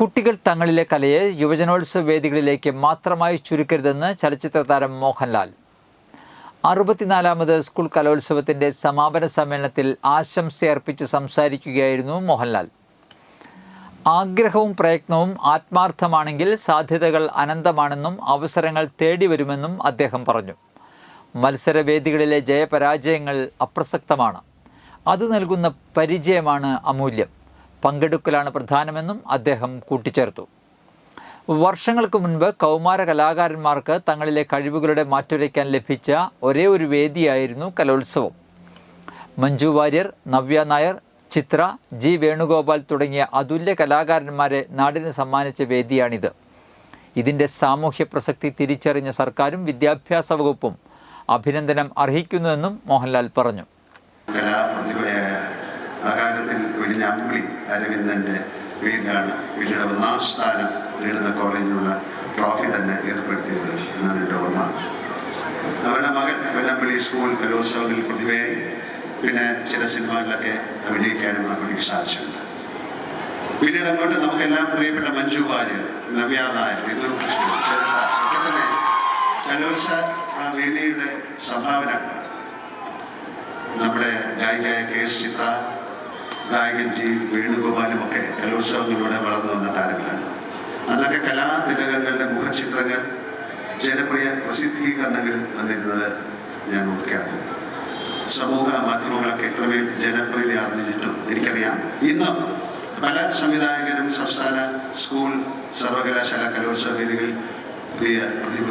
കുട്ടികൾ തങ്ങളിലെ കലയെ യുവജനോത്സവ വേദികളിലേക്ക് മാത്രമായി ചുരുക്കരുതെന്ന് ചലച്ചിത്ര താരം മോഹൻലാൽ. അറുപത്തിനാലാമത് സ്കൂൾ കലോത്സവത്തിന്റെ സമാപന സമ്മേളനത്തിൽ ആശംസയർപ്പിച്ച് സംസാരിക്കുകയായിരുന്നു മോഹൻലാൽ. ആഗ്രഹവും പ്രയത്നവും ആത്മാർത്ഥമാണെങ്കിൽ സാധ്യതകൾ അനന്തമാണെന്നും അവസരങ്ങൾ തേടി വരുമെന്നും അദ്ദേഹം പറഞ്ഞു. മത്സരവേദികളിലെ ജയപരാജയങ്ങൾ അപ്രസക്തമാണ്. അത് നൽകുന്ന പരിചയമാണ് അമൂല്യം. പങ്കെടുക്കലാണ് പ്രധാനമെന്നും അദ്ദേഹം കൂട്ടിച്ചേർത്തു. വർഷങ്ങൾക്ക് മുൻപ് കൗമാര കലാകാരന്മാർക്ക് തങ്ങളിലെ കഴിവുകളുടെ മാറ്റുരയ്ക്കാൻ ലഭിച്ച ഒരേ ഒരു വേദിയായിരുന്നു കലോത്സവം. മഞ്ജു വാര്യർ നവ്യ നായർ ചിത്ര ജി വേണുഗോപാൽ തുടങ്ങിയ അതുല്യ കലാകാരന്മാരെ നാടിന് സമ്മാനിച്ച വേദിയാണിത്. ഇതിന്റെ സാമൂഹ്യ പ്രസക്തി തിരിച്ചറിഞ്ഞ സർക്കാരും വിദ്യാഭ്യാസ വകുപ്പും അഭിനന്ദനം അർഹിക്കുന്നുവെന്നും മോഹൻലാൽ പറഞ്ഞു. കലാപ്രതിഭയായ അകാലത്തിൽ വെടിഞ്ഞ വീടാണ്. പിന്നീട് ഒന്നാം സ്ഥാനം നേടുന്ന കോളേജിനുള്ള ട്രോഫി തന്നെ ഏർപ്പെടുത്തിയത് എന്നാണ് എന്റെ ഓർമ്മ. അവരുടെ മകൻ വെല്ലമ്പള്ളി സ്കൂൾ കലോത്സവത്തിൽ പ്രതിഭയായി പിന്നെ ചില സിനിമകളിലൊക്കെ അഭിനയിക്കാനും അവർക്ക് സാധിച്ചിട്ടുണ്ട്. പിന്നീട് അങ്ങോട്ട് നമുക്കെല്ലാം പ്രിയപ്പെട്ട മഞ്ജു വാര്യർ നവ്യ നായർ വിദുർ കൃഷ്ണൻ ശരദാസ് ഒക്കെ കലോത്സവ വേദിയുടെ സംഭാവന നമ്മുടെ ഗായികയായ കെ എസ് ചിത്ര ഗായകൻ ജി വേണുഗോപാലും ഒക്കെ കലോത്സവങ്ങളിലൂടെ വളർന്നു വന്ന താരങ്ങളാണ് അന്നൊക്കെ കലാതിലകങ്ങളുടെ മുഖചിത്രങ്ങൾ ജനപ്രിയ പ്രസിദ്ധീകരണങ്ങൾ വന്നിരുന്നത് ഞാൻ ഓർക്കുകയാണ് സമൂഹ മാധ്യമങ്ങളൊക്കെ ഇത്രമേൽ ജനപ്രീതി ആർജിച്ചിട്ടും എനിക്കറിയാം. ഇന്നും പല സംവിധായകരും സംസ്ഥാന സ്കൂൾ സർവകലാശാല കലോത്സവ വേദികൾ പുതിയ പ്രതിഭകൾ